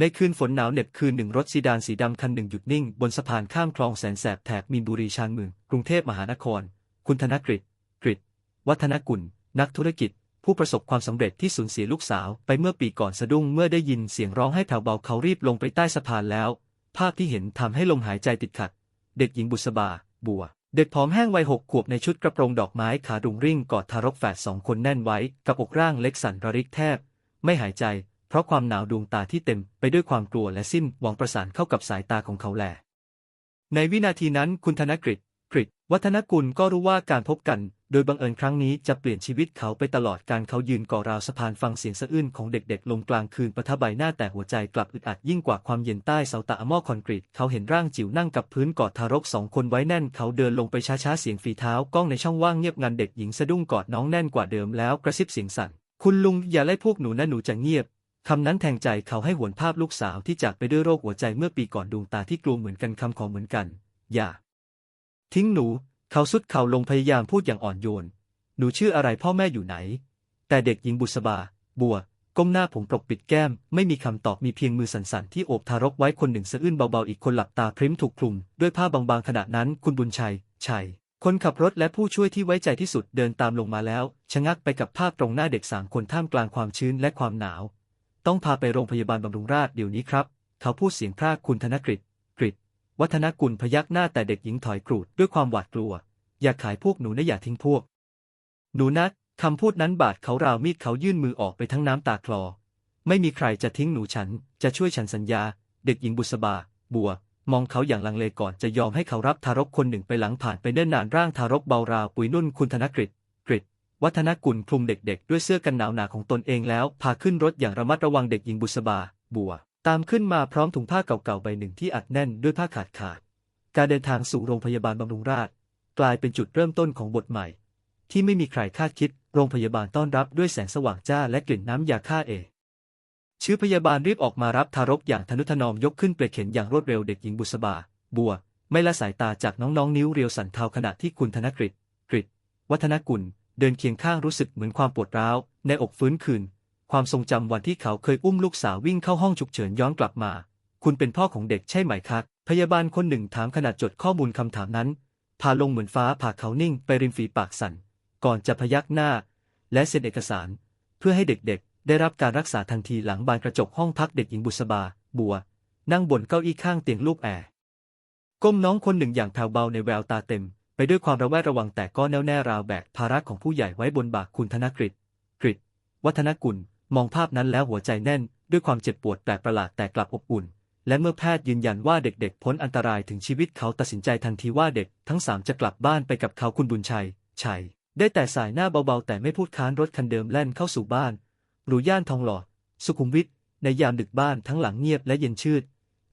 ในคืนฝนหนาวเหน็บคืนหนึ่งรถซีดานสีดำคันหนึ่งหยุดนิ่ง บนสะพานข้ามคลองแสนแสบแถบมีนบุรีชานเมือง กรุงเทพมหานคร คุณธนกฤษกฤษวัฒนกุล นักธุรกิจ ผู้ประสบความสำเร็จที่สูญเสียลูกสาว ไปเมื่อปีก่อนสะดุ้งเมื่อได้ยินเสียงร้องให้แผ่วเบาเขารีบลงไปใต้สะพานแล้ว ภาพที่เห็นทำให้ลมหายใจติดขัด เด็กหญิงบุษบา บัว เด็กผอมแห้งวัยหกขวบในชุดกระโปรงดอกไม้ขาดุงริ่งกอดทารกแฝดสองคนแน่นไว้กับอกร่างเล็กสั่นระริกแทบ ไม่หายใจ เพราะความหนาวดวงตาที่เต็มไปด้วยความกลัวและสิ้นหวังประสานเข้ากับสายตาของเขาแลในวินาทีนั้นคุณธนกฤษกฤษวัฒนกุลก็รู้ว่าการพบกัน โดยบังเอิญครั้งนี้จะเปลี่ยนชีวิตเขาไปตลอดการเขายืนก่อราวสะพานฟังเสียงสะอื้นของเด็กๆลมกลางคืนประทะใบหน้าแต่หัวใจกลับอึดอัดยิ่งกว่าความเย็นใต้เสาตะหม้อคอนกรีตเขาเห็นร่างจิ๋วนั่งกับพื้นกอดทารกสองคนไว้แน่น เขาเดินลงไปช้าๆเสียงฝีเท้าก้องในช่องว่างเงียบงันเด็กหญิงสะดุ้งกอดน้องแน่นกว่าเดิมแล้วกระซิบเสียงสั่นคุณลุงอย่าไล่พวกหนูนะหนูจะเงียบ คำนั้นแทงใจเขาให้หวนภาพลูกสาวที่จากไปด้วยโรคหัวใจเมื่อปีก่อนดวงตาที่กลัวเหมือนกันคำของเหมือนกัน อย่า ทิ้งหนู เขาสุดเข่าลงพยายามพูดอย่างอ่อนโยน หนูชื่ออะไรพ่อแม่อยู่ไหน แต่เด็กหญิงบุษบา บัว ก้มหน้าผมปกปิดแก้ม ไม่มีคำตอบมีเพียงมือสั่นๆที่โอบทารกไว้คนหนึ่งสะอื้นเบาๆอีกคนหลับตาพริ้มถูกคลุม ด้วยผ้าบางๆขณะนั้นคุณบุญชัย ชัยคนขับรถและผู้ช่วยที่ไว้ใจที่สุดเดินตามลงมาแล้ว ชะงักไปกับภาพตรงหน้าเด็กสามคนท่ามกลางความชื้นและความหนาว ต้องพาไปโรงพยาบาลบำรุงราษฎร์เดี๋ยวนี้ครับ เขาพูดเสียงพรากคุณธนกฤษกฤษวัฒนกุลพยักหน้าแต่เด็กหญิงถอยกรูดด้วยความหวาดกลัว อย่าขายพวกหนูนะอย่าทิ้งพวก หนูนัดคำพูดนั้นบาดเขาราวมีดเขายื่นมือออกไปทั้งน้ำตาคลอ ไม่มีใครจะทิ้งหนูฉัน จะช่วยฉันสัญญา เด็กหญิงบุษบา บัว มองเขาอย่างลังเลก่อนจะยอมให้เขารับทารกคนหนึ่งไปหลังผ่านไปเนิ่นนานร่างทารกเบาราวปุยนุ่นคุณธนกฤษ วัฒนกุลคลุมเด็กๆ ด้วยเสื้อกันหนาวหนาของตนเองแล้ว พาขึ้นรถอย่างระมัดระวังเด็กหญิงบุษบา บัว ตามขึ้นมาพร้อมถุงผ้าเก่าๆใบหนึ่งที่อัดแน่นด้วยผ้าขาดขาด การเดินทางสู่โรงพยาบาลบำรุงราษฎร์กลายเป็นจุดเริ่มต้นของบทใหม่ ที่ไม่มีใครคาดคิด โรงพยาบาลต้อนรับด้วยแสงสว่างจ้าและกลิ่นน้ำยาฆ่าเอชื่อพยาบาลรีบออกมารับทารกอย่างทนุถนอมยกขึ้นเปลเข็นอย่างรวดเร็วเด็กหญิงบุษบา บัว ไม่ละสายตาจากน้องๆนิ้วเรียวสันเทาขณะที่คุณธนกฤษกฤษวัฒนกุล เดินเคียงข้างรู้สึกเหมือนความปวดร้าว ในอกฟื้นคืน ความทรงจำวันที่เขาเคยอุ้มลูกสาววิ่งเข้าห้องฉุกเฉินย้อนกลับมา คุณเป็นพ่อของเด็กใช่ไหมครับ พยาบาลคนหนึ่งถามขณะจดข้อมูลคำถามนั้น พาลงเหมือนฟ้าผ่าเขานิ่งไปริมฝีปากสั่น ก่อนจะพยักหน้า และเซ็นเอกสาร เพื่อให้เด็กๆ ได้รับการรักษาทันทีหลังบานกระจกห้องพักเด็กหญิงบุษบา บัว นั่งบนเก้าอี้ข้างเตียงลูกแอร์ก้มน้องคนหนึ่งอย่างแผ่วเบาในแววตาเต็ม ไปด้วยความระแวดระวังแต่ก็แน่วแน่ราวแบกภาระของผู้ใหญ่ไว้บนบ่าคุณธนกฤษกฤษวัฒนกุล มองภาพนั้นแล้วหัวใจแน่น ด้วยความเจ็บปวดแปลกประหลาดแต่กลับอบอุ่น และเมื่อแพทย์ยืนยันว่าเด็กๆ พ้นอันตรายถึงชีวิตเขาตัดสินใจทันทีว่าเด็ก ทั้งสามจะกลับบ้านไปกับเขาคุณบุญชัย ชัย ได้แต่สายหน้าเบาๆ แต่ไม่พูดค้านรถคันเดิมแล่นเข้าสู่บ้านหรูย่านทองหล่อสุขุมวิทในยามดึกบ้านทั้งหลังเงียบและเย็นชืด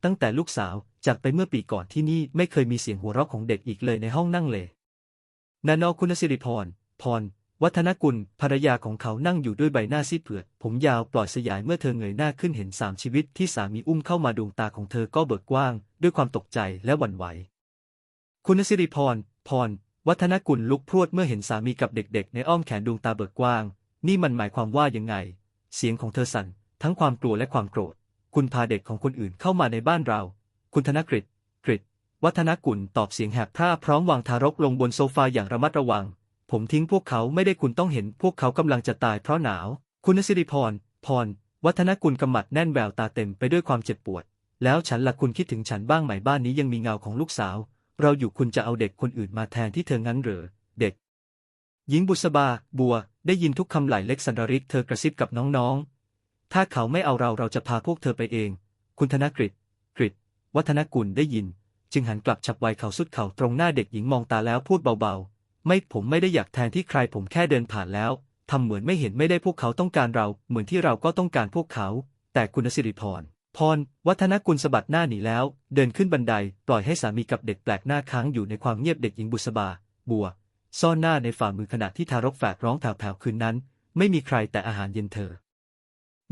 ตั้งแต่ลูกสาว จากไปเมื่อปีก่อนที่นี่ไม่เคยมีเสียงหัวเราะของเด็กอีกเลยในห้องนั่งเลยนานอคุณสิริพร พร วัฒนกุล ภรรยาของเขานั่งอยู่ด้วยใบหน้าซีดเผือด ผมยาวปล่อยสยายเมื่อเธอเงยหน้าขึ้นเห็นสามชีวิตที่สามีอุ้มเข้ามาดวงตาของเธอก็เบิกกว้าง ด้วยความตกใจและหวั่นไหว คุณสิริพร พร วัฒนกุลลุกพรวดเมื่อเห็นสามีกับเด็กๆ ในอ้อมแขนดวงตาเบิกกว้าง นี่มันหมายความว่ายังไง เสียงของเธอสั่น ทั้งความกลัวและความโกรธ คุณพาเด็กของคนอื่นเข้ามาในบ้านเรา คุณธนกฤษกฤษวัฒนกุลตอบเสียงแหบพร่าพร้อมวางทารกลงบนโซฟาอย่างระมัดระวัง ผมทิ้งพวกเขาไม่ได้คุณต้องเห็นพวกเขากำลังจะตายเพราะหนาว คุณสิริพร พร วัฒนกุลกำมัดแน่นแววตาเต็มไปด้วยความเจ็บปวด แล้วฉันละคุณคิดถึงฉันบ้างไหมบ้านนี้ยังมีเงาของลูกสาว เราอยู่คุณจะเอาเด็กคนอื่นมาแทนที่เธองั้นเหรอ เด็ก หญิงบุษบา บัว ได้ยินทุกคำไหลเล็กสันดริกเธอกระซิบกับน้องๆ ถ้าเขาไม่เอาเราเราจะพาพวกเธอไปเอง คุณธนกฤษกฤษ วัฒนกุลได้ยิน จึงหันกลับฉับไวเขาสุดเข่าตรงหน้าเด็กหญิงมองตาแล้วพูดเบาๆ ไม่ผมไม่ได้อยากแทนที่ใครผมแค่เดินผ่านแล้วทำเหมือนไม่เห็นไม่ได้พวกเขาต้องการเรา เหมือนที่เราก็ต้องการพวกเขา แต่คุณสิริพรพร วัฒนกุลสะบัดหน้าหนีแล้ว เดินขึ้นบันได ปล่อยให้สามีกับเด็กแปลกหน้าค้างอยู่ในความเงียบเด็กหญิงบุษบา บัว ซ่อนหน้าในฝ่ามือขณะที่ทารกแฝดร้องแผ่วๆคืนนั้น ไม่มีใครแต่อาหารเย็นเธอ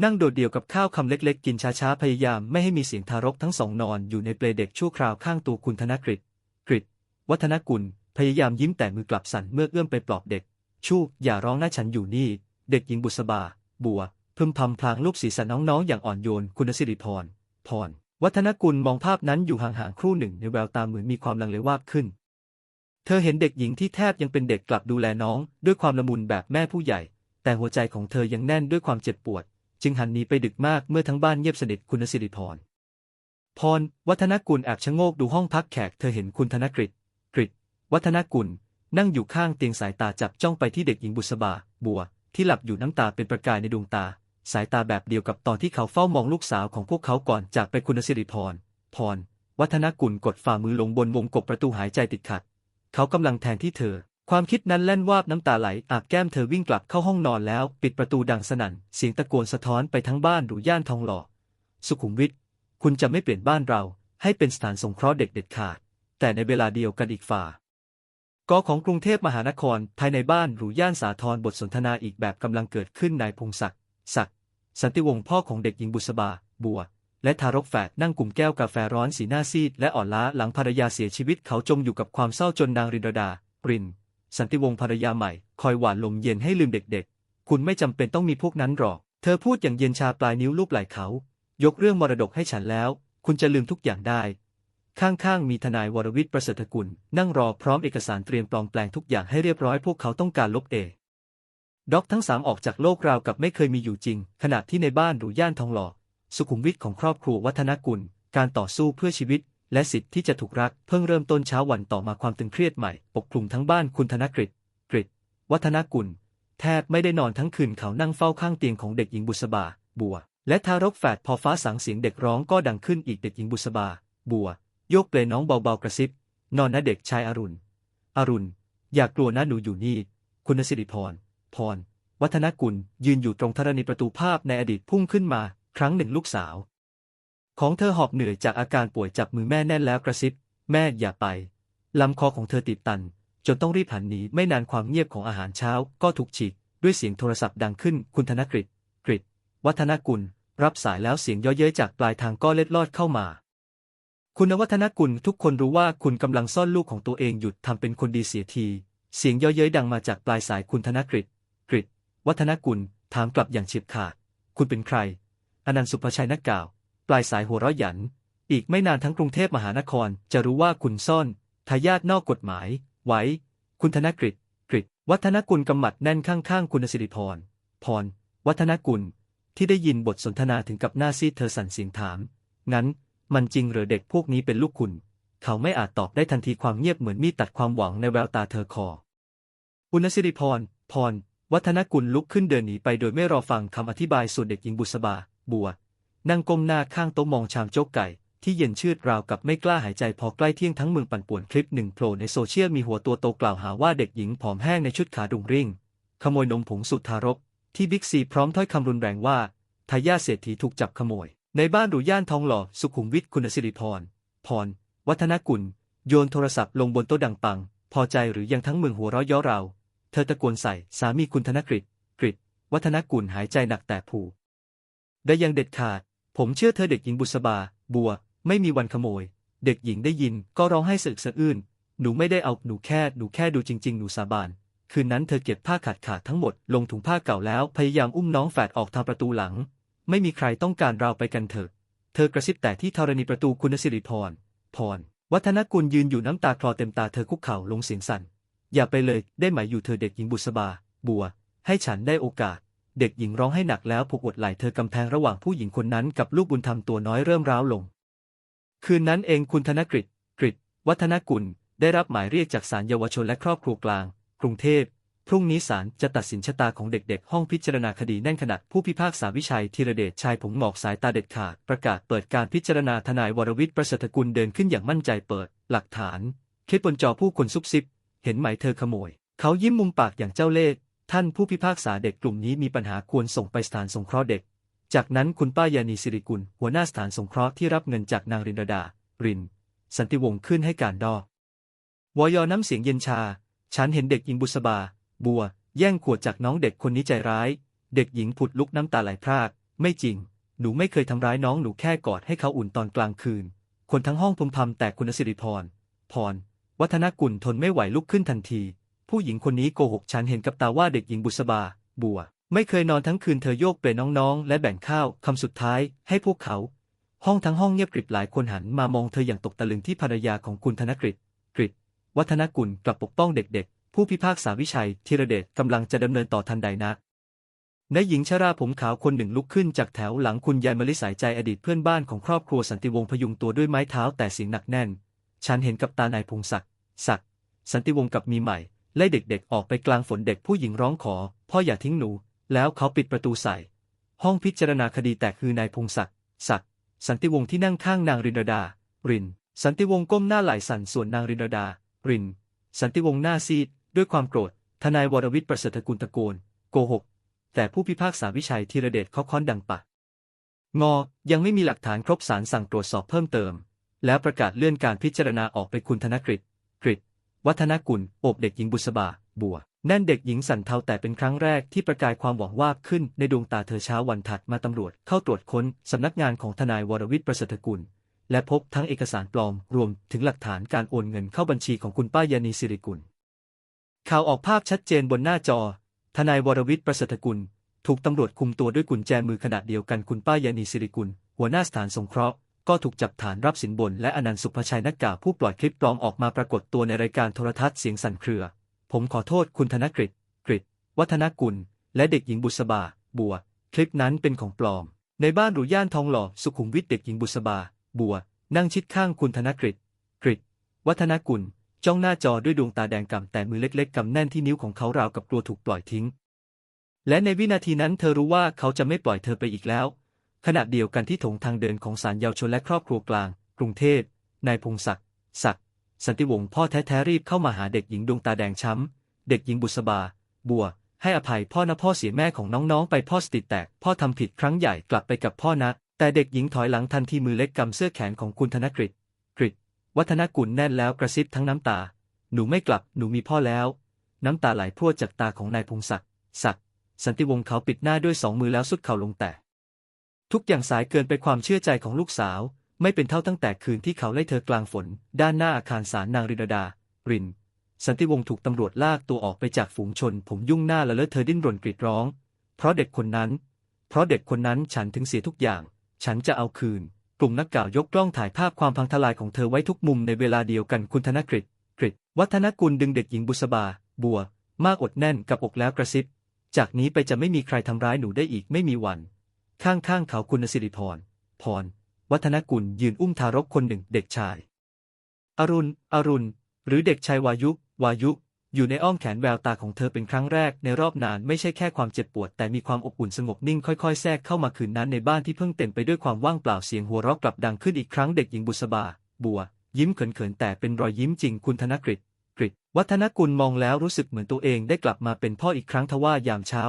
นั่งโดดเดี่ยวกับข้าวคำเล็กๆ กินช้าๆ พยายามไม่ให้มีเสียงทารกทั้งสองนอนอยู่ในเปลเด็กชั่วคราวข้างตัวคุณธนกฤษกฤษวัฒนกุล พยายามยิ้มแต่มือกลับสั่นเมื่อเอื้อมไปปลอบเด็ก ชูกอย่าร้องหนะฉันอยู่นี่ เด็กหญิงบุษบา บัว พึมพำพลางลูบศีรษะน้องๆ อย่างอ่อนโยน คุณสิริพร พร วัฒนกุลมองภาพนั้นอยู่ห่างๆ ครู่หนึ่งในแววตาเหมือนมีความลังเลวาบขึ้น เธอเห็นเด็กหญิงที่แทบยังเป็นเด็กกลับดูแลน้อง ด้วยความละมุนแบบแม่ผู้ใหญ่ แต่หัวใจของเธอยังแน่นด้วยความเจ็บปวด จึงหันหนีไปดึกมากเมื่อทั้งบ้านเงียบสนิทคุณสิริพร พร วัฒนกุลแอบชะโงกดูห้องพักแขกเธอเห็นคุณธนกฤษกฤษวัฒนกุล นั่งอยู่ข้างเตียงสายตาจับจ้องไปที่เด็กหญิงบุษบา บัว ที่หลับอยู่น้ำตาเป็นประกายในดวงตา สายตาแบบเดียวกับตอนที่เขาเฝ้ามองลูกสาวของพวกเขาก่อนจากไปคุณสิริพร พร วัฒนกุลกดฝ่ามือลงบนวงกบประตูหายใจติดขัด เขากำลังแทนที่เธอ ความคิดนั้นแล่นวาบน้ำตาไหลอาบแก้มเธอวิ่งกลับเข้าห้องนอนแล้ว ปิดประตูดังสนั่น เสียงตะโกนสะท้อนไปทั้งบ้านหรูย่านทองหล่อ สุขุมวิทคุณจะไม่เปลี่ยนบ้านเรา ให้เป็นสถานสงเคราะห์เด็กเด็ดขาด แต่ในเวลาเดียวกันอีกฝ่ากอของกรุงเทพมหานครภายในบ้านหรูย่านสาทรบทสนทนาอีกแบบกำลังเกิดขึ้นนายพงศักดิ์ศักดิ์สันติวงศ์พ่อของเด็กหญิงบุษบา บัว และทารกแฝดนั่งกลุ่มแก้วกาแฟร้อนสีหน้าซีดและอ่อนล้าหลังภรรยาเสียชีวิตเขาจมอยู่กับความเศร้าจนนางรินดา ปริน สันติวงศ์ภรรยาใหม่ คอยหวานลมเย็นให้ลืมเด็กๆ คุณไม่จำเป็นต้องมีพวกนั้นหรอก เธอพูดอย่างเย็นชาปลายนิ้วลูบไหล่เขา ยกเรื่องมรดกให้ฉันแล้ว คุณจะลืมทุกอย่างได้ ข้างๆ มีทนายวรวิทย์ประเสริฐกุล นั่งรอพร้อมเอกสารเตรียมปลอมแปลงทุกอย่างให้เรียบร้อยพวกเขาต้องการลบเอด็อกทั้งสามออกจากโลกราวกับไม่เคยมีอยู่จริง ขณะที่ในบ้านหรูย่านทองหล่อ สุขุมวิทของครอบครัววัฒนกุล การต่อสู้เพื่อชีวิต และสิทธิ์ที่จะถูกรักเพิ่งเริ่มต้นเช้าวันต่อมาความตึงเครียดใหม่ ปกคลุมทั้งบ้านคุณธนกฤษกฤษวัฒนกุล แทบไม่ได้นอนทั้งคืนเขานั่งเฝ้าข้างเตียงของเด็กหญิงบุษบา บัว และทารกแฝดพอฟ้าสางเสียงเด็กร้องก็ดังขึ้นอีกเด็กหญิงบุษบา บัว โยกเปลน้องเบาๆกระซิบ นอนนะเด็กชายอรุณ อรุณ อย่ากลัวนะหนูอยู่นี่ คุณสิริพร พร วัฒนกุล ยืนอยู่ตรงธรณีประตูภาพในอดีตพุ่งขึ้นมา ครั้งหนึ่งลูกสาว ของเธอหอบเหนื่อยจากอาการป่วยจับมือแม่แน่นแล้วกระซิบ แม่อย่าไป ลำคอของเธอติดตัน จนต้องรีบหันหนีไม่นานความเงียบของอาหารเช้าก็ถูกฉีกด้วยเสียงโทรศัพท์ดังขึ้นคุณธนกฤษกฤษวัฒนกุล รับสายแล้วเสียงเย่อเย้ยจากปลายทางก็เล็ดลอดเข้ามา คุณวัฒนกุลทุกคนรู้ว่าคุณกำลังซ่อนลูกของตัวเองหยุดทำเป็นคนดีเสียที เสียงเย่อเย้ยดังมาจากปลายสายคุณธนกฤษกฤษวัฒนกุลถามกลับอย่างเฉียบขาด คุณเป็นใคร อนันต์สุภชัยนักกล่าว ปลายสายหัวเราะหยัน อีกไม่นานทั้งกรุงเทพมหานครจะรู้ว่าคุณซ่อนทายาทนอกกฎหมาย ไว้ คุณธนกฤษกฤษวัฒนกุลกำหมัดแน่นข้างๆ คุณสิริพร พร วัฒนกุล ที่ได้ยินบทสนทนาถึงกับหน้าซีดเธอสั่นเสียงถาม งั้น มันจริงหรือเด็กพวกนี้เป็นลูกคุณ เขาไม่อาจตอบได้ทันทีความเงียบเหมือนมีดตัดความหวังในแววตาเธอคอ คุณสิริพร พร วัฒนกุลลุกขึ้นเดินหนีไปโดยไม่รอฟังคำอธิบายส่วนเด็กหญิงบุษบา บัว นั่งก้มหน้าข้างโต๊ะมองชามโจ๊กไก่ ที่เย็นชืดราวกับไม่กล้าหายใจพอใกล้เที่ยงทั้งเมืองปั่นป่วนคลิปหนึ่งโผล่ในโซเชียลมีหัวตัวโตกล่าวหาว่าเด็กหญิงผอมแห้งในชุดขาดุงริ่ง ขโมยนมผงสุดทารก ที่บิ๊กซีพร้อมถ้อยคำรุนแรงว่าทายาเศรษฐีถูกจับขโมย ในบ้านหรูย่านทองหล่อสุขุมวิทคุณสิริพรพร วัฒนกุล โยนโทรศัพท์ลงบนโต๊ะดังปัง พอใจหรือยังทั้งเมืองหัวเราะย้อเรา เธอตะโกนใส่สามีคุณธนกฤษกฤษวัฒนกุลหายใจหนักแต่ผูได้ยังเด็ดขาด ผมเชื่อเธอเด็กหญิงบุษบา บัว ไม่มีวันขโมย เด็กหญิงได้ยินก็ร้องให้สึกสะอื้น หนูไม่ได้เอา หนูแค่ หนูแค่ดูจริง ๆ หนูสาบาน คืนนั้นเธอเก็บผ้าขาดขาดทั้งหมด ลงถุงผ้าเก่าแล้ว พยายามอุ้มน้องแฝดออกทางประตูหลัง ไม่มีใครต้องการเราไปกันเถอะ เธอกระซิบแต่ที่ธรณีประตูคุณสิริพร พร วัฒนกุลยืนอยู่น้ำตาคลอเต็มตาเธอคุกเข่าลงเสียงสั่น อย่าไปเลย ได้ไหมอยู่เธอเด็กหญิงบุษบา บัว ให้ฉันได้โอกาส เด็กหญิงร้องให้หนักแล้วผูกอดไหล่เธอกำแพงระหว่างผู้หญิงคนนั้นกับลูกบุญธรรมตัวน้อยเริ่มร้าวลง คืนนั้นเองคุณธนกฤษกฤษวัฒนกุล ได้รับหมายเรียกจากศาลเยาวชนและครอบครัวกลาง กรุงเทพพรุ่งนี้ศาลจะตัดสินชะตาของเด็กๆ ห้องพิจารณาคดีแน่นขนาดผู้พิพากษาวิชัยธีรเดชชายผงหมอกสายตาเด็ดขาด ประกาศเปิดการพิจารณาทนายวรวิทย์ประเสริฐกุลเดินขึ้นอย่างมั่นใจเปิด หลักฐานคลิปบนจอผู้คนซุบซิบ เห็นไหมเธอขโมย เขายิ้มมุมปากอย่างเจ้าเล่ห์ ท่านผู้พิพากษาเด็กกลุ่มนี้มีปัญหาควรส่งไปสถานสงเคราะห์เด็ก จากนั้นคุณป้ายานีสิริกุล หัวหน้าสถานสงเคราะห์ที่รับเงินจากนางรินดา ริน สันติวงศ์ขึ้นให้การดอวอยอน้ำเสียงเย็นชา ฉันเห็นเด็กหญิงบุษบา บัว แย่งขวดจากน้องเด็กคนนี้ใจร้าย เด็กหญิงผุดลุกน้ำตาไหลพราก ไม่จริง หนูไม่เคยทำร้ายน้องหนูแค่กอดให้เขาอุ่นตอนกลางคืน คนทั้งห้องพึมพำแต่คุณสิริพร พร วัฒนกุลทนไม่ไหวลุกขึ้นทันที ผู้หญิงคนนี้โกหกฉันเห็นกับตาว่าเด็กหญิงบุษบา บัว ไม่เคยนอนทั้งคืนเธอโยกเปลน้องๆ และแบ่งข้าวคำสุดท้าย ให้พวกเขา ห้องทั้งห้องเงียบกริบหลายคนหันมามองเธออย่างตกตะลึงที่ภรรยาของคุณธนกฤษกฤษวัฒนกุลกลับปกป้องเด็กๆ ผู้พิพากษาวิชัยธีรเดชกำลังจะดำเนินต่อทันใดนักนายหญิงชราผมขาวคนหนึ่งลุกขึ้นจากแถวหลังคุณยายมลิสายใจอดีตเพื่อนบ้านของครอบครัวสันติวงศ์พยุงตัวด้วยไม้เท้าแต่เสียงหนักแน่น ฉันเห็นกับตานายพงศักดิ์ศักดิ์สันติวงศ์กับมีใหม่ ไล่เด็กๆออกไปกลางฝนเด็กผู้หญิงร้องขอ พ่ออย่าทิ้งหนู แล้วเขาปิดประตูใส่ ห้องพิจารณาคดีแตกคือนายพงศักดิ์ศักดิ์สันติวงศ์ที่นั่งข้างนางรินดา ริน สันติวงศ์ก้มหน้าไหลสั่นส่วนนางรินดา ริน สันติวงศ์หน้าซีด ด้วยความโกรธ ทนายวรวิทย์ประเสริฐกุลตะโกน โกหก แต่ผู้พิพากษาวิชัยธีรเดชเขาค้อนดังปะงอ ยังไม่มีหลักฐานครบสารสั่งตรวจสอบเพิ่มเติม แล้วประกาศเลื่อนการพิจารณาออกไปคุณธนกฤษกฤษ วัฒนกุลโอบเด็กหญิงบุษบา บัว แน่นเด็กหญิงสันเทาแต่เป็นครั้งแรกที่ประกายความหวังวาบขึ้นในดวงตาเธอเช้าวันถัดมาตำรวจเข้าตรวจค้นสำนักงานของทนายวรวิทย์ประเสริฐกุล และพบทั้งเอกสารปลอมรวมถึงหลักฐานการโอนเงินเข้าบัญชีของคุณป้ายานีสิริกุล ข่าวออกภาพชัดเจนบนหน้าจอ ทนายวรวิทย์ประเสริฐกุล ถูกตำรวจคุมตัวด้วยกุญแจมือขนาดเดียวกันคุณป้ายานีสิริกุล หัวหน้าสถานสงเคราะห์ ก็ถูกจับฐานรับสินบน และอนันต์สุภชัยนักกาผู้ปล่อยคลิปปลอมออกมาปรากฏตัวในรายการโทรทัศน์เสียงสั่นเครือ ผมขอโทษคุณธนกฤษกฤษวัฒนกุล และเด็กหญิงบุษบา บัว คลิปนั้นเป็นของปลอม ในบ้านหรูย่านทองหล่อสุขุมวิทเด็กหญิงบุษบา บัว นั่งชิดข้างคุณธนกฤษกฤษวัฒนกุล จ้องหน้าจอด้วยดวงตาแดงกำแต่มือเล็กๆกำแน่นที่นิ้วของเขาราวกับกลัวถูกปล่อยทิ้ง และในวินาทีนั้นเธอรู้ว่าเขาจะไม่ปล่อยเธอไปอีกแล้ว ขณะเดียวกันที่ถงทางเดินของศาลเยาวชนและครอบครัวกลาง กรุงเทพนายพงศักดิ์ศักดิ์สันติวงศ์พ่อแท้ๆรีบเข้ามาหาเด็กหญิงดวงตาแดงช้ำ เด็กหญิงบุษบา บัว ให้อภัยพ่อนะพ่อเสียแม่ของน้องๆ ไปพ่อสติแตก พ่อทำผิดครั้งใหญ่กลับไปกับพ่อนะ แต่เด็กหญิงถอยหลังทันทีมือเล็กกำเสื้อแขนของคุณธนกฤษกฤษวัฒนกุลแน่นแล้วกระซิบทั้งน้ำตา หนูไม่กลับหนูมีพ่อแล้ว น้ำตาไหลพรวดจากตาของนายพงศักดิ์ศักดิ์สันติวงศ์เขาปิดหน้าด้วยสองมือแล้วสุดเข่าลงแต่ ทุกอย่างสายเกินไปความเชื่อใจของลูกสาว ไม่เป็นเท่าตั้งแต่คืนที่เขาไล่เธอกลางฝน ด้านหน้าอาคารศาลนางรินดา ริน สันติวงศ์ถูกตำรวจลากตัวออกไปจากฝูงชน ผมยุ่งหน้าและเลอะเธอดิ้นรนกรีดร้อง เพราะเด็กคนนั้น เพราะเด็กคนนั้นฉันถึงเสียทุกอย่าง ฉันจะเอาคืน กลุ่มนักข่าวยกกล้องถ่ายภาพความพังทลายของเธอไว้ทุกมุมในเวลาเดียวกันคุณธนกฤษกฤษวัฒนกุลดึงเด็กหญิงบุษบา บัว มากอดแน่นกับอกแล้วกระซิบ จากนี้ไปจะไม่มีใครทำร้ายหนูได้อีกไม่มีวัน ข้างๆเขาคุณสิริพร พร วัฒนกุลยืนอุ้มทารกคนหนึ่งเด็กชาย อรุณ อรุณ หรือเด็กชายวายุ วายุ อยู่ในอ้อมแขนแววตาของเธอเป็นครั้งแรกในรอบนานไม่ใช่แค่ความเจ็บปวด แต่มีความอบอุ่นสงบนิ่งค่อยๆ แทรกเข้ามาคืนนั้นในบ้านที่เพิ่งเต็มไปด้วยความว่างเปล่าเสียงหัวเราะกลับดังขึ้นอีกครั้งเด็กหญิงบุษบา บัว ยิ้มเขินๆแต่เป็นรอยยิ้มจริงคุณธนกฤษกฤษวัฒนกุลมองแล้วรู้สึกเหมือนตัวเองได้กลับมาเป็นพ่ออีกครั้งทว่า ยามเช้า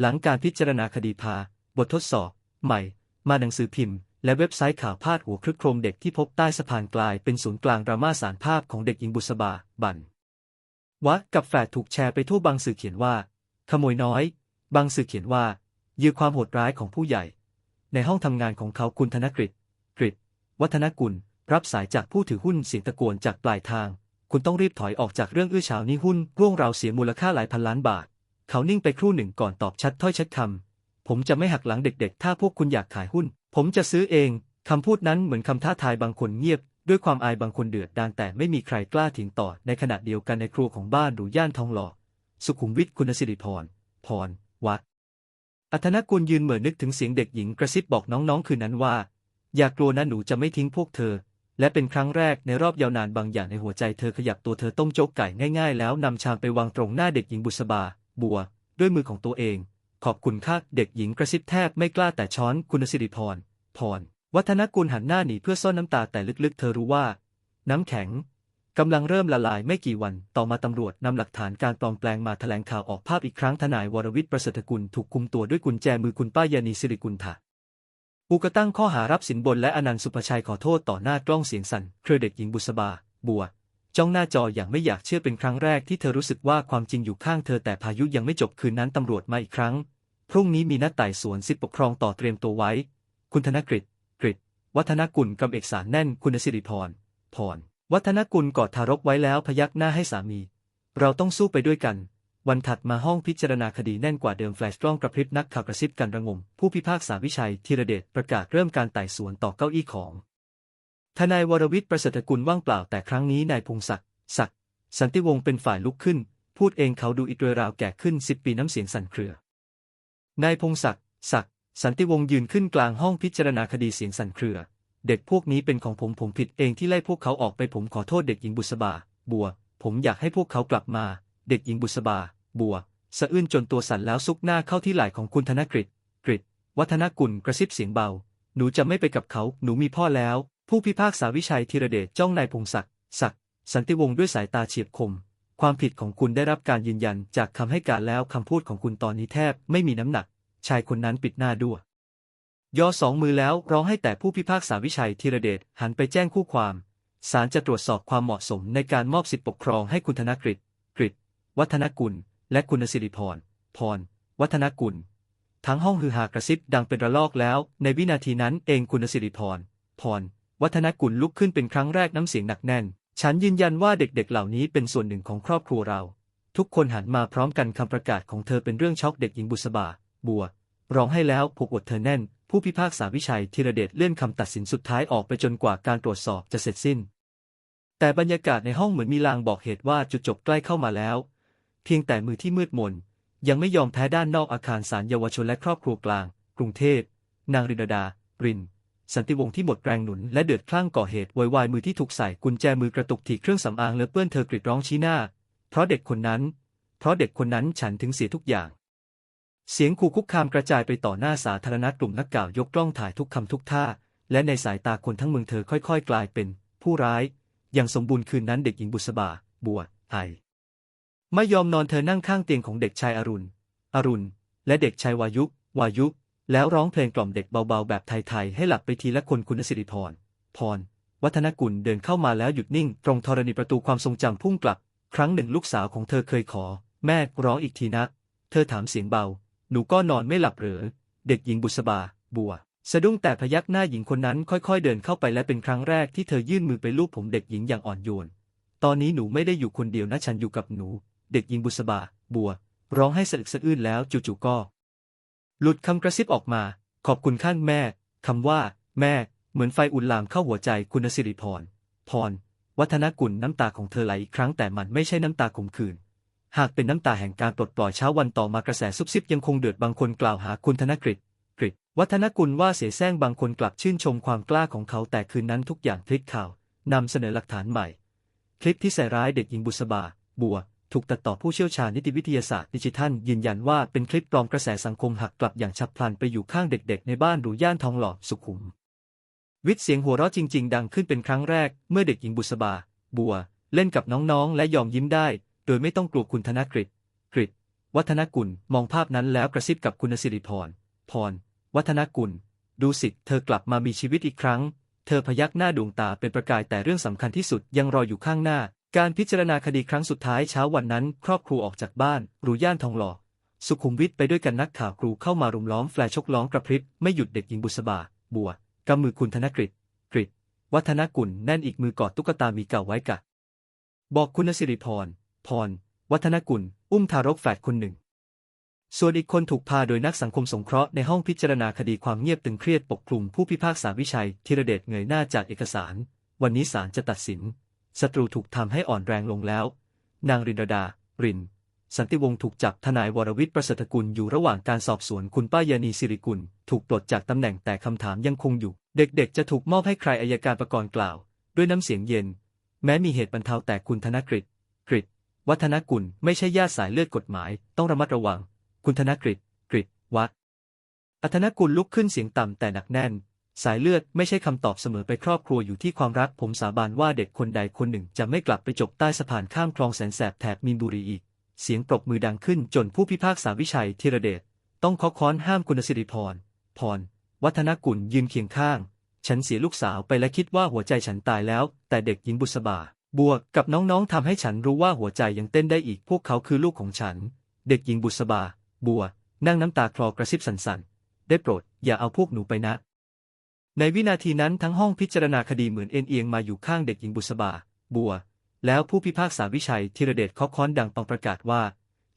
หลังการพิจารณาคดีพา บททดสอบ ใหม่ มาหนังสือพิมพ์ และเว็บไซต์ข่าวพาดหัวคลึกโครมเด็กที่พบใต้สะพานกลายเป็นศูนย์กลางดราม่าสารภาพของเด็กหญิงบุษบา บันวะกับแฝดถูกแชร์ไปทั่วบางสื่อเขียนว่า ขโมยน้อย บางสื่อเขียนว่า ยื่อความโหดร้ายของผู้ใหญ่ ในห้องทำงานของเขาคุณธนกฤษกฤษวัฒนกุล รับสายจากผู้ถือหุ้นเสียงตะโกนจากปลายทาง คุณต้องรีบถอยออกจากเรื่องอื้อฉาวนี้หุ้นร่วงเราเสียมูลค่าหลายพันล้านบาท เขานิ่งไปครู่หนึ่งก่อนตอบชัดถ้อยชัดคำ ผมจะไม่หักหลังเด็กๆ ถ้าพวกคุณอยากขายหุ้น ผมจะซื้อเอง คำพูดนั้นเหมือนคำท้าทายบางคนเงียบ ด้วยความอายบางคนเดือดดานแต่ไม่มีใครกล้าถิงต่อ ในขณะเดียวกันในครัวของบ้านหรูย่านทองหล่อ สุขุมวิทคุณสิริพร พร วัด อัธนกุลยืนเหมือนนึกถึงเสียงเด็กหญิงกระซิบบอกน้องๆคืนนั้นว่า อย่ากลัวนะหนูจะไม่ทิ้งพวกเธอ และเป็นครั้งแรกในรอบยาวนานบางอย่างในหัวใจเธอขยับตัวเธอต้มโจ๊กไก่ง่ายๆ แล้วนำชามไปวางตรงหน้าเด็กหญิงบุษบา บัว ด้วยมือของตัวเอง ขอบคุณค่ะเด็กหญิงกระซิบแทบไม่กล้าแต่ช้อนคุณสิริพร พร วัฒนกุลหันหน้าหนีเพื่อซ่อนน้ำตาแต่ลึกๆ เธอรู้ว่า น้ำแข็งกำลังเริ่มละลายไม่กี่วัน ต่อมาตำรวจนำหลักฐานการปลอมแปลงมาแถลงข่าวออกภาพอีกครั้งทนายวรวิทย์ประเสริฐกุลถูกคุมตัวด้วยกุญแจมือคุณป้ายานีสิริกุลถะอูกตั้งข้อหารับสินบนและอนันต์สุภชัยขอโทษต่อหน้ากล้องเสียงสั่น เครือเด็กหญิงบุษบา บัว จ้องหน้าจออย่างไม่อยากเชื่อเป็นครั้งแรกที่เธอรู้สึกว่าความจริงอยู่ข้างเธอแต่พายุยังไม่จบคืนนั้นตำรวจมาอีกครั้ง พรุ่งนี้มีนัดไต่สวนสิทธิปกครองต่อเตรียมตัวไว้ คุณธนกฤษกฤษวัฒนกุลกำเอกสารแน่นคุณสิริพรพร วัฒนกุลกอดทารกไว้แล้วพยักหน้าให้สามี เราต้องสู้ไปด้วยกัน วันถัดมาห้องพิจารณาคดีแน่นกว่าเดิมแฟลชกล้องกระพริบนักข่าวกระซิบกันระงม ผู้พิพากษาวิชัยธีรเดชประกาศเริ่มการไต่สวนต่อเก้าอี้ของ ทนายวรวิทย์ประเสริฐกุลว่างเปล่าแต่ครั้งนี้นายพงศักดิ์ศักดิ์สันติวงศ์เป็นฝ่ายลุกขึ้น พูดเองเขาดูอิดโรยราวแก่ขึ้นสิบปีน้ำเสียงสั่นเครือนายพงศักดิ์ศักดิ์สันติวงศ์ยืนขึ้นกลางห้องพิจารณาคดีเสียงสั่นเครือ เด็กพวกนี้เป็นของผมผมผิดเองที่ไล่พวกเขาออกไปผมขอโทษเด็กหญิงบุษบา บัว ผมอยากให้พวกเขากลับมา เด็กหญิงบุษบา บัวสะอื้นจนตัวสั่นแล้วซุกหน้าเข้าที่ไหล่ของคุณธนกฤษกฤษวัฒนกุลกระซิบเสียงเบา หนูจะไม่ไปกับเขา หนูมีพ่อแล้ว ผู้พิพากษาวิชัยธีรเดชจ้องนายพงศักดิ์ศักดิ์สันติวงศ์ด้วยสายตาเฉียบคม ความผิดของคุณได้รับการยืนยันจากคำให้การแล้วคำพูดของคุณตอนนี้แทบไม่มีน้ำหนัก ชายคนนั้นปิดหน้าด้วยย่อสองมือแล้วร้องให้แต่ผู้พิพากษาวิชัยธีรเดชหันไปแจ้งคู่ความศาลจะตรวจสอบความเหมาะสมในการมอบสิทธิปกครองให้คุณธนกฤษกฤษวัฒนกุล และคุณสิริพร พร วัฒนกุล ทั้งห้องฮือฮากระซิบดังเป็นระลอกแล้ว ในวินาทีนั้นเองคุณสิริพร พร วัฒนกุลลุกขึ้นเป็นครั้งแรกน้ำเสียงหนักแน่น ฉันยืนยันว่าเด็กๆ เหล่านี้เป็นส่วนหนึ่งของครอบครัวเรา ทุกคนหันมาพร้อมกันคำประกาศของเธอเป็นเรื่องช็อกเด็กหญิงบุษบา บัว ร้องให้แล้วผูกอดเธอแน่น ผู้พิพากษาวิชัยธีรเดชเลื่อนคำตัดสินสุดท้ายออกไปจนกว่าการตรวจสอบจะเสร็จสิ้น แต่บรรยากาศในห้องเหมือนมีลางบอกเหตุว่าจุดจบใกล้เข้ามาแล้ว เพียงแต่มือที่มืดมนยังไม่ยอมแพ้ด้านนอกอาคารศาลเยาวชนและครอบครัวกลาง กรุงเทพ นางรินดา ริน สันติวงศ์ที่หมดแรงหนุนและเดือดคลั่งก่อเหตุวอยวายมือที่ถูกใส่กุญแจมือกระตุกถีเครื่องสำอางเลอะเปื้อนเธอกรีดร้องชี้หน้า เพราะเด็กคนนั้น เพราะเด็กคนนั้นฉันถึงเสียทุกอย่าง เสียงขู่คุกคามกระจายไปต่อหน้าสาธารณะกลุ่มนักข่าวยกกล้องถ่ายทุกคำทุกท่า และในสายตาคนทั้งเมืองเธอค่อย ๆ กลายเป็น ผู้ร้าย อย่างสมบูรณ์คืนนั้นเด็กหญิงบุษบา บัวไอไม่ยอมนอนเธอนั่งข้างเตียงของเด็กชายอรุณ อรุณ และเด็กชายวายุ วายุ แล้วร้องเพลงกล่อมเด็กเบาๆ แบบไทย ๆ ให้หลับไปทีละคนคุณสิริพร พร วัฒนกุลเดินเข้ามาแล้วหยุดนิ่ง ตรงธรณีประตูความทรงจำพุ่งกลับ ครั้งหนึ่งลูกสาวของเธอเคยขอ แม่ร้องอีกทีนะเธอถามเสียงเบา หนูก็นอนไม่หลับเหรอเด็กหญิงบุษบา บัว สะดุ้งแต่พยักหน้าหญิงคนนั้นค่อยๆ เดินเข้าไปและเป็นครั้งแรกที่เธอยื่นมือไปลูบผมเด็กหญิงอย่างอ่อนโยน ตอนนี้หนูไม่ได้อยู่คนเดียวนะฉันอยู่กับหนู เด็กหญิงบุษบา บัว ร้องให้สะอึกสะอื้นแล้วจู่ๆก็ หลุดคำกระซิบออกมา ขอบคุณข้างแม่ คำว่า แม่ เหมือนไฟอุ่นลามเข้าหัวใจคุณสิริพร พร วัฒนกุลน้ำตาของเธอไหลอีกครั้งแต่มันไม่ใช่น้ำตาขมขื่นหากเป็นน้ำตาแห่งการปลดปล่อยเช้าวันต่อมากระแสซุบซิบยังคงเดือดบางคนกล่าวหาคุณธนกฤษกฤษวัฒนกุลว่าเสียแซงบางคนกลับชื่นชมความกล้าของเขาแต่คืนนั้นทุกอย่างพลิกข่าวนำเสนอหลักฐานใหม่ คลิปที่ใส่ร้ายเด็กหญิงบุษบา บัว ถูกตัดต่อผู้เชี่ยวชาญนิติวิทยาศาสตร์ดิจิทัล ยืนยันว่าเป็นคลิปปลอมกระแสสังคมหักกลับอย่างฉับพลันไปอยู่ข้างเด็กๆ ในบ้านหรูย่านทองหล่อสุขุม วิทย์เสียงหัวเราะจริง ๆ ดังขึ้นเป็นครั้งแรก เมื่อเด็กหญิงบุษบา บัว เล่นกับน้องๆ และยอมยิ้มได้ โดยไม่ต้องกลัวคุณธนกฤษกฤษวัฒนกุลมองภาพนั้นแล้วกระซิบกับคุณสิริพรพร วัฒนกุล ดูสิเธอกลับมามีชีวิตอีกครั้ง เธอพยักหน้าดวงตาเป็นประกายแต่เรื่องสำคัญที่สุดยังรออยู่ข้างหน้า การพิจารณาคดีครั้งสุดท้ายเช้าวันนั้น ครอบครัวออกจากบ้านรูย่านทองหล่อ สุขุมวิทไปด้วยกันนักข่าวกรูเข้ามารุมล้อมแฟลชชกล้องกระพริบไม่หยุดเด็กหญิงบุษบา บัวกำมือคุณธนกฤษกฤษวัฒนกุลแน่นอีกมือกอดตุ๊กตามีเก่าไว้กะ บอกคุณสิริพร พร วัฒนกุล อุ้มทารกแฝดคนหนึ่ง ส่วนอีกคนถูกพาโดยนักสังคมสงเคราะห์ในห้องพิจารณาคดีความเงียบตึงเครียดปกคลุมผู้พิพากษาวิชัยธีรเดชเงยหน้าจากเอกสาร วันนี้ศาลจะตัดสิน ศัตรูถูกทำให้อ่อนแรงลงแล้ว นางรินดา ริน สันติวงศ์ถูกจับทนายวรวิทย์ประเสริฐกุลอยู่ระหว่างการสอบสวนคุณป้ายานีสิริกุล ถูกปลดจากตำแหน่งแต่คำถามยังคงอยู่ เด็กๆ จะถูกมอบให้ใครอายการประกรณ์กล่าว ด้วยน้ำเสียงเย็น แม้มีเหตุบรรเทาแต่คุณธนกฤษกฤษวัฒนกุลไม่ใช่ญาติสายเลือดกฎหมาย ต้องระมัดระวัง คุณธนกฤษกฤษวัฒอัธนกุลลุกขึ้นเสียงต่ำแต่หนักแน่น สายเลือดไม่ใช่คำตอบเสมอไปครอบครัวอยู่ที่ความรัก ผมสาบานว่าเด็กคนใดคนหนึ่งจะไม่กลับไปจบใต้สะพานข้ามคลองแสนแสบแถบมีนบุรีอีก เสียงปรบมือดังขึ้นจนผู้พิพากษาวิชัยธีรเดชต้องเคาะค้อนห้ามคุณสิริพร พร วัฒนกุลยืนเคียงข้าง ฉันเสียลูกสาวไปและคิดว่าหัวใจฉันตายแล้ว แต่เด็กหญิงบุษบา บวกกับน้องๆทำให้ฉันรู้ว่าหัวใจยังเต้นได้อีกพวกเขาคือลูกของฉัน เด็กหญิงบุษบา บัว นั่งน้ำตาคลอกระซิบสันๆได้โปรดอย่าเอาพวกหนูไปนะ ในวินาทีนั้นทั้งห้องพิจารณาคดีเหมือนเอ็นเอียงมาอยู่ข้างเด็กหญิงบุษบา บัว แล้วผู้พิพากษาวิชัยธีรเดชเคาะค้อนดังปังประกาศว่า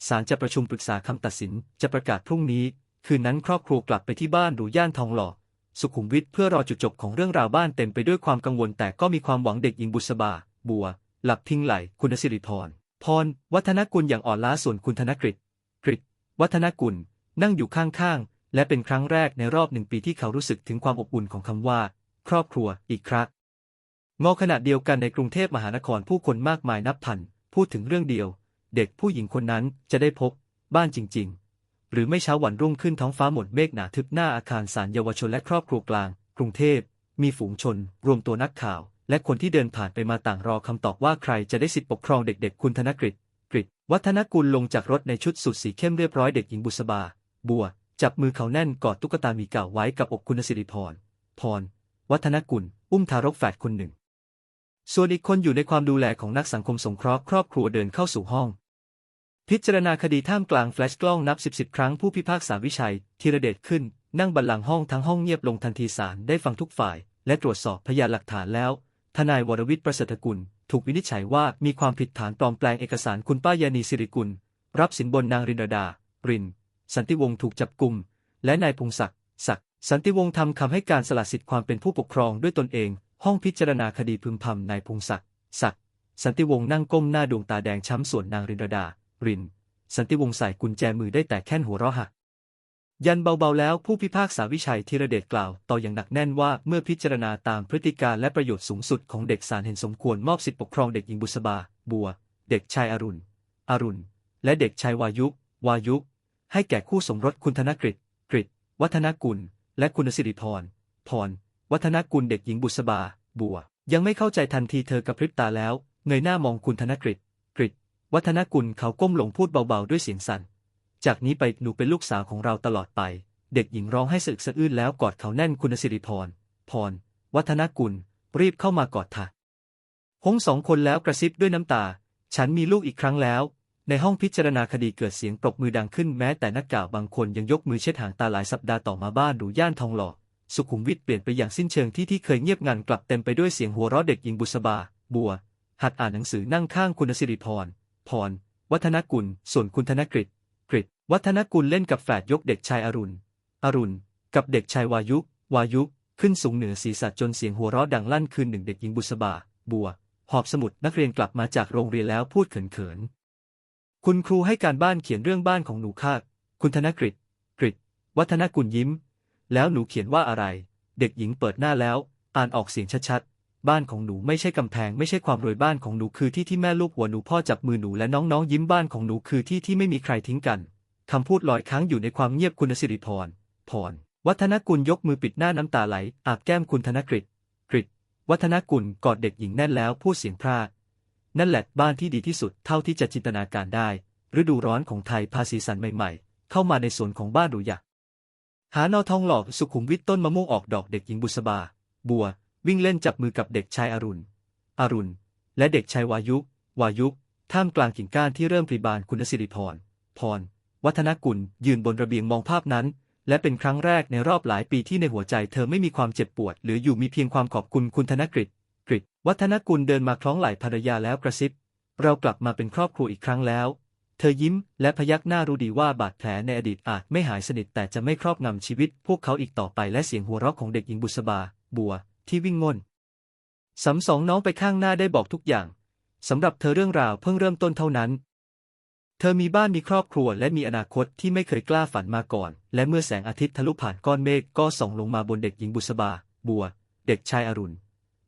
ศาลจะประชุมปรึกษาคำตัดสินจะประกาศพรุ่งนี้ คืนนั้นครอบครัวกลับไปที่บ้านหรูย่านทองหล่อ สุขุมวิทเพื่อรอจุดจบของเรื่องราวบ้านเต็มไปด้วยความกังวลแต่ก็มีความหวังเด็กหญิงบุษบา บัว หลับพิงไหล คุณสิริพร พร วัฒนกุลอย่างอ่อนล้าส่วนคุณธนกฤษกฤษวัฒนกุล นั่งอยู่ข้างๆ และเป็นครั้งแรกในรอบหนึ่งปีที่เขารู้สึกถึงความอบอุ่นของคำว่า ครอบครัวอีกครั้งงอขณะเดียวกันในกรุงเทพมหานครผู้คนมากมายนับพัน พูดถึงเรื่องเดียว เด็กผู้หญิงคนนั้นจะได้พบ บ้านจริง ๆ หรือไม่เช้าวันรุ่งขึ้นท้องฟ้าหมดเมฆหนาทึบหน้าอาคารศาลเยาวชนและครอบครัวกลาง กรุงเทพมีฝูงชน รวมตัวนักข่าว และคนที่เดินผ่านไปมาต่างรอคำตอบว่าใครจะได้สิทธิปกครองเด็กๆ คุณธนกฤษกฤษวัฒนกุลลงจากรถในชุดสุดสีเข้มเรียบร้อยเด็กหญิงบุษบา บัว จับมือเขาแน่นกอดตุ๊กตามีเก่าไว้กับอกคุณสิริพร พร วัฒนกุล อุ้มทารกแฝดคนหนึ่ง ส่วนอีกคนอยู่ในความดูแลของนักสังคมสงเคราะห์ครอบครัวเดินเข้าสู่ห้อง พิจารณาคดีท่ามกลางแฟลชกล้องนับสิบสิบครั้งผู้พิพากษาวิชัยธีระเดชขึ้น นั่งบัลลังก์ห้องทั้งห้องเงียบลงทันทีศาลได้ฟังทุกฝ่าย และตรวจสอบพยานหลักฐานแล้ว ทนายวรวิทย์ประเสริฐกุล ถูกวินิจฉัยว่ามีความผิดฐานปลอมแปลงเอกสารคุณป้ายานีสิริกุล รับสินบนนางรินดาดาริน สันติวงศ์ถูกจับกลุ่ม และนายพงศักดิ์ศักดิ์สันติวงศ์ทำคำให้การสละสิทธิ์ความเป็นผู้ปกครองด้วยตนเอง ห้องพิจารณาคดีพึมพำนายพงศักดิ์ศักดิ์สันติวงศ์นั่งก้มหน้าดวงตาแดงช้ำส่วนนางรินดาดาริน สันติวงศ์ใส่กุญแจมือได้แต่แค่นหัวเราะหักยันเบาๆแล้วผู้พิพากษาวิชัยธีรเดชกล่าว ต่ออย่างหนักแน่นว่าเมื่อพิจารณาตามพฤติการและประโยชน์สูงสุดของเด็กศาลเห็นสมควรมอบสิทธิปกครองเด็กหญิงบุษบา บัว เด็กชายอรุณ อรุณ และเด็กชายวายุ วายุ ให้แก่คู่สมรสคุณธนกฤษกฤษวัฒนกุล และคุณสิริพรพร วัฒนกุลเด็กหญิงบุษบา บัว ยังไม่เข้าใจทันทีเธอกระพริบตาแล้ว เงยหน้ามองคุณธนกฤษกฤษวัฒนกุลเขาก้มลงพูดเบาๆด้วยเสียงสั่น จากนี้ไปหนูเป็นลูกสาวของเราตลอดไป เด็กหญิงร้องให้สึกสะอื้นแล้วกอดเขาแน่นคุณสิริพรพร วัฒนกุล รีบเข้ามากอดเธอหงสองคนแล้วกระซิบด้วยน้ำตา ฉันมีลูกอีกครั้งแล้ว ในห้องพิจารณาคดีเกิดเสียงปรบมือดังขึ้นแม้แต่นักข่าวบางคนยังยกมือเช็ดหางตาหลายสัปดาห์ต่อมาบ้านหรูย่านทองหล่อสุขุมวิทเปลี่ยนไปอย่างสิ้นเชิงที่ที่เคยเงียบงันกลับเต็มไปด้วยเสียงหัวเราะเด็กหญิงบุษบา บัว หัดอ่านหนังสือนั่งข้างคุณสิริพร พร วัฒนกุล ส่วนคุณธนกฤษกฤษวัฒนกุลเล่นกับแฝดยกเด็กชายอรุณ อรุณ กับเด็กชายวายุ วายุ ขึ้นสูงเหนือศีรษะจนเสียงหัวเราะดังลั่นคืนหนึ่งเด็กหญิงบุษบา บัว หอบสมุดนักเรียนกลับมาจากโรงเรียนแล้วพูดเขิน คุณครูให้การบ้านเขียนเรื่องบ้านของหนูคาดคุณธนกฤษกฤษวัฒนกุลยิ้ม แล้วหนูเขียนว่าอะไร เด็กหญิงเปิดหน้าแล้ว อ่านออกเสียงชัดๆ บ้านของหนูไม่ใช่กำแพงไม่ใช่ความรวยบ้านของหนูคือที่ที่แม่ลูกหัวหนูพ่อจับมือหนูและน้องๆยิ้มบ้านของหนูคือที่ที่ไม่มีใครทิ้งกัน คำพูดลอยค้างอยู่ในความเงียบคุณสิริพร พร วัฒนกุลยกมือปิดหน้าน้ำตาไหล อาบแก้มคุณธนกฤษกฤษวัฒนกุลกอดเด็กหญิงแน่นแล้วพูดเสียงพร่า นั่นแหละบ้านที่ดีที่สุดเท่าที่จะจินตนาการได้ ฤดูร้อนของไทยภาษีสันใหม่ๆ เข้ามาในสวนของบ้านหรูหยักหานอทองหลอกสุขุมวิทต้นมะม่วงออกดอกเด็กหญิงบุษบา บัว วิ่งเล่นจับมือกับเด็กชายอรุณ อรุณ และเด็กชายวายุ วายุ ท่ามกลางกิ่งก้านที่เริ่มปริบานคุณสิริพร พร วัฒนกุล ยืนบนระเบียงมองภาพนั้น และเป็นครั้งแรกในรอบหลายปีที่ในหัวใจเธอไม่มีความเจ็บปวด หรืออยู่มีเพียงความขอบคุณคุณธนกฤษกฤษ วัฒนกุลเดินมาคล้องไหล่ภรรยาแล้วกระซิบ เรากลับมาเป็นครอบครัวอีกครั้งแล้ว เธอยิ้มและพยักหน้ารู้ดีว่าบาดแผลในอดีตอาจไม่หายสนิทแต่จะไม่ครอบงำชีวิต พวกเขาอีกต่อไปและเสียงหัวเราะของเด็กหญิงบุษบา บัว ที่วิ่งง่นสำสองน้องไปข้างหน้าได้บอกทุกอย่างสำหรับเธอเรื่องราวเพิ่งเริ่มต้นเท่านั้น เธอมีบ้านมีครอบครัวและมีอนาคตที่ไม่เคยกล้าฝันมาก่อน และเมื่อแสงอาทิตย์ทะลุผ่านก้อนเมฆก็ส่องลงมาบนเด็กหญิงบุษบา บัว เด็กชายอรุณ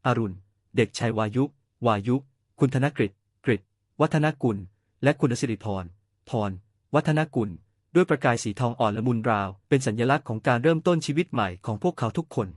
อรุณ เด็กชายวายุ วายุ คุณธนกฤษกฤษวัฒนกุล และคุณสิริพรพรวัฒนกุล ด้วยประกายสีทองอ่อนละมุนราว เป็นสัญลักษณ์ของการเริ่มต้นชีวิตใหม่ของพวกเขาทุกคน